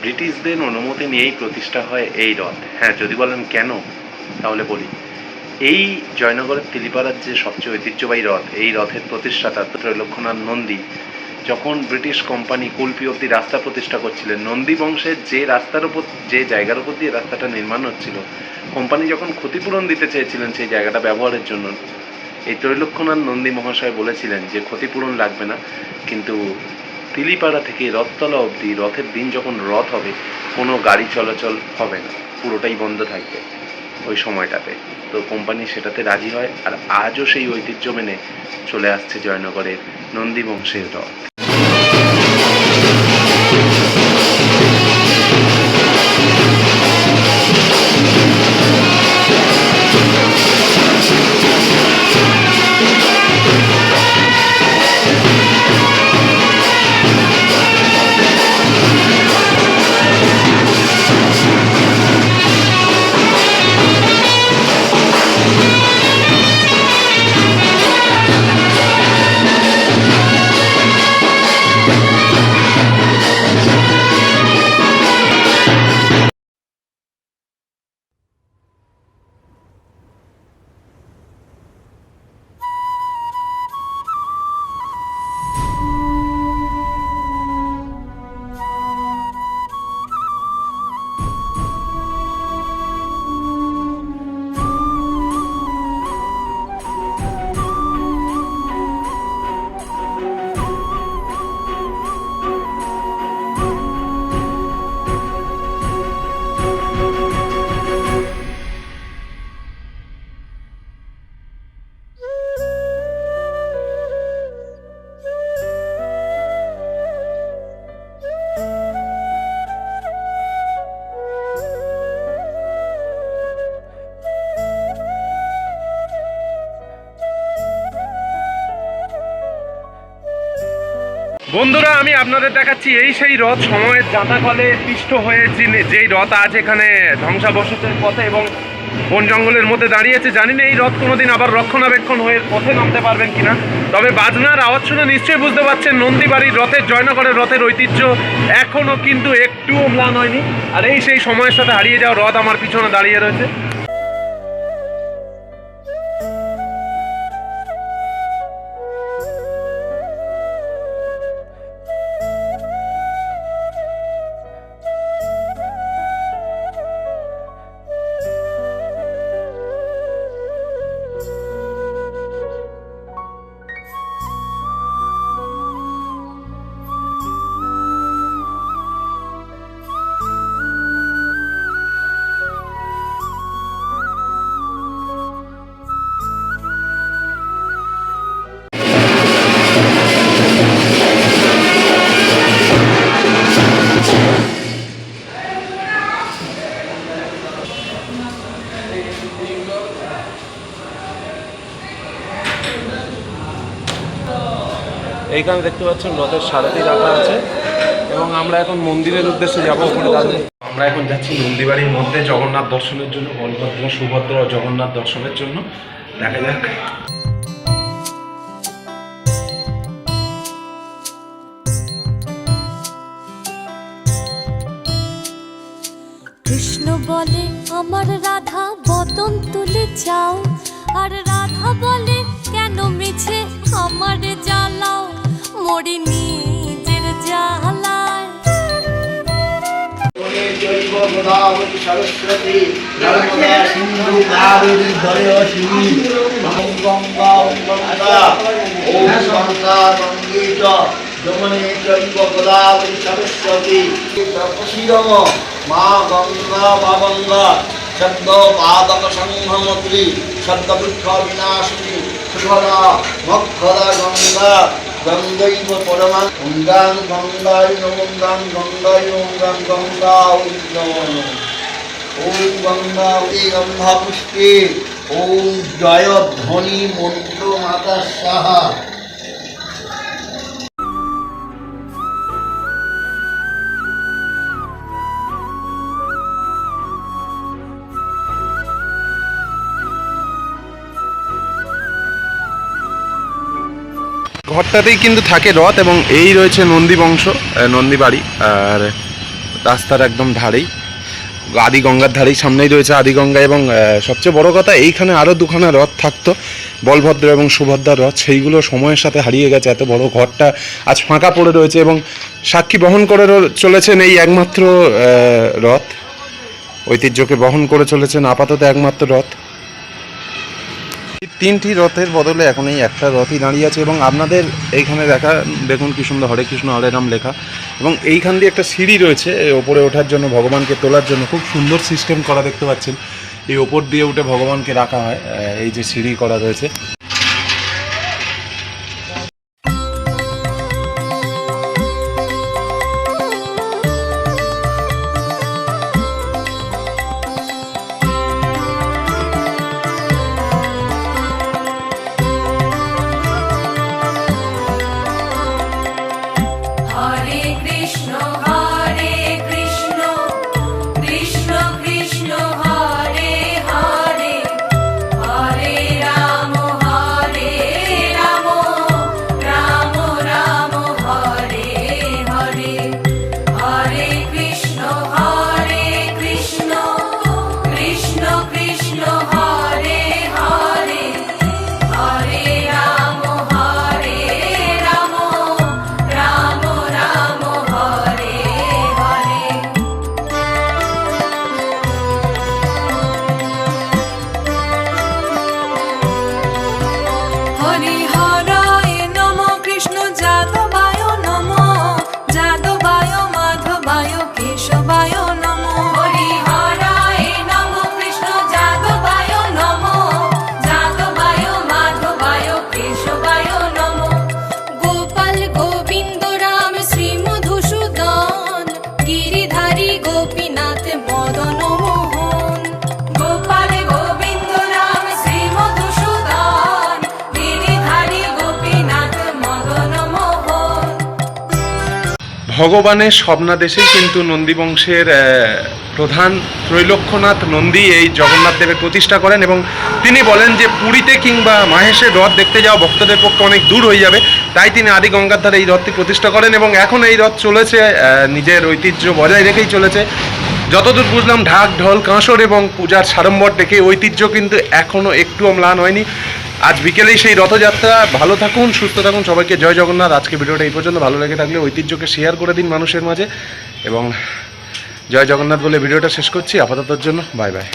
ব্রিটিশদের অনুমতি নিয়েই প্রতিষ্ঠা হয় এই রথ। হ্যাঁ যদি বলেন কেন? তাহলে বলি। এই জয়নগরের তিলিপাড়ার যে সবচেয়ে ঐতিহ্যবাহী রথ, এই রথের প্রতিষ্ঠাতা ত্রৈলক্ষ্যনাথ নন্দী, যখন ব্রিটিশ কোম্পানি কুলপি অব্দি রাস্তা প্রতিষ্ঠা করছিলেন, নন্দী বংশের যে রাস্তার উপর, যে জায়গার উপর দিয়ে রাস্তাটা নির্মাণ হচ্ছিল, কোম্পানি যখন ক্ষতিপূরণ দিতে চেয়েছিলেন সেই জায়গাটা ব্যবহারের জন্য, এই ত্রৈলক্ষ্যনাথ নন্দী মহাশয় বলেছিলেন যে, ক্ষতিপূরণ লাগবে না, কিন্তু তিলিপাড়া থেকে রথতলা অবধি রথের দিন যখন রথ হবে, কোনো গাড়ি চলাচল হবে না। পুরোটাই বন্ধ থাকবে ওই সময়টাতে। তো কোম্পানি সেটাতে রাজি হয়। আর আজও সেই ঐতিহ্য মেনে চলে আসছে জয়নগরের নন্দী বংশের রথ। বন্ধুরা, আমি আপনাদের দেখাচ্ছি এই সেই রথ। সময়ের জাঁতাকলে পিষ্ট হয়ে যেই রথ আজ এখানে ধ্বংসাবশেষের পথে এবং বন জঙ্গলের মধ্যে দাঁড়িয়েছে, জানি না এই রথ কোনোদিন আবার রক্ষণাবেক্ষণ হয়ে পথে নামতে পারবেন কিনা। তবে বাজনার আওয়াজ শুনে নিশ্চয়ই বুঝতে পারছেন, নন্দীবাড়ির রথের, জয়নগরের রথের ঐতিহ্য এখনও কিন্তু একটুও ম্লান হয়নি। আর এই সেই সময়ের সাথে হারিয়ে যাওয়া রথ আমার পিছনে দাঁড়িয়ে রয়েছে। এইখানে দেখতে পাচ্ছেন রথের সারথি রাখা আছে এবং আমরা এখন মন্দিরের উদ্দেশ্যে যাব ওখানে দাঁড়িয়ে। আমরা এখন যাচ্ছি নন্দীবাড়ির মধ্যে জগন্নাথ দর্শনের জন্য বলভদ্র সুভদ্র জগন্নাথ দর্শনের জন্য। দেখা যাক। কৃষ্ণ বলে আমার রাধা বদন তুলে যাও আর রাধা বলে কেন মিছে আমার জ্বালাও? মরি নিজের জ্বালায়। জৈব গোদাবরী সরস্বতী নর্মদা সিন্ধু কাবেরী দয়সিনী শব্দ সংহমত্রী শব্দবৃক্ষ বিনাশিনী সুফলা মক্ষরা গঙ্গা গঙ্গৈব পরমা গঙ্গাং গঙ্গায় গঙ্গাং গঙ্গায় গঙ্গাং গঙ্গা ওই নমঃ ওম গঙ্গা ওই গঙ্গা পুষ্পে ওম জয় ধ্বনি মন্ত্র মাতা সাহা ঘরটাতেই কিন্তু থাকে রথ এবং এই রয়েছে নন্দী বংশ নন্দী বাড়ি, আর রাস্তার একদম ধারেই, আদি গঙ্গার ধারেই সামনেই রয়েছে আদি গঙ্গা এবং সবচেয়ে বড় কথা এইখানে আরও দুখানা রথ থাকতো, বলভদ্র এবং সুভদ্রার রথ, সেইগুলো সময়ের সাথে হারিয়ে গেছে, এত বড় ঘরটা আজ ফাঁকা পড়ে রয়েছে এবং সাক্ষী বহন করে চলেছেন এই একমাত্র রথ, ঐতিহ্যকে বহন করে চলেছেন আপাতত একমাত্র রথ। তিনটি রথের বদলে এখন এই একটা রথই দাঁড়িয়ে আছে এবং আপনাদের এইখানে দেখা, দেখুন কি সুন্দর হরে কৃষ্ণ, হরে রাম লেখা এবং এইখান দিয়ে একটা সিঁড়ি রয়েছে ওপরে ওঠার জন্য, ভগবানকে তোলার জন্য খুব সুন্দর সিস্টেম করা দেখতে পাচ্ছেন। এই ওপর দিয়ে উঠে ভগবানকে রাখা হয় এই যে সিঁড়ি করা রয়েছে। হরে কৃষ্ণ ভগবানের স্বপ্নাদেশেই কিন্তু নন্দী বংশের প্রধান ত্রৈলক্ষ্যনাথ নন্দী এই জগন্নাথ দেবের প্রতিষ্ঠা করেন এবং তিনি বলেন যে পুরীতে কিংবা মাহেশের রথ দেখতে যাওয়া ভক্তদের পক্ষে অনেক দূর হয়ে যাবে। তাই তিনি আদি গঙ্গার ধারে এই রথটি প্রতিষ্ঠা করেন এবং এখন এই রথ চলেছে নিজের ঐতিহ্য বজায় রেখেই চলেছে। যতদূর বুঝলাম ঢাক, ঢোল, কাঁসর এবং পূজার সাড়ম্বর দেখে ঐতিহ্য কিন্তু এখনও একটুও ম্লান হয়নি। আজ বিকেলেই সেই রথযাত্রা। ভালো থাকুন, সুস্থ থাকুন। সবাইকে জয় জগন্নাথ। আজকে ভিডিওটা এই পর্যন্ত। ভালো লেগে থাকলে ঐতিহ্যকে শেয়ার করে দিন মানুষের মাঝে। এবং জয় জগন্নাথ বলে ভিডিওটা শেষ করছি। আপাততর জন্য বাই বাই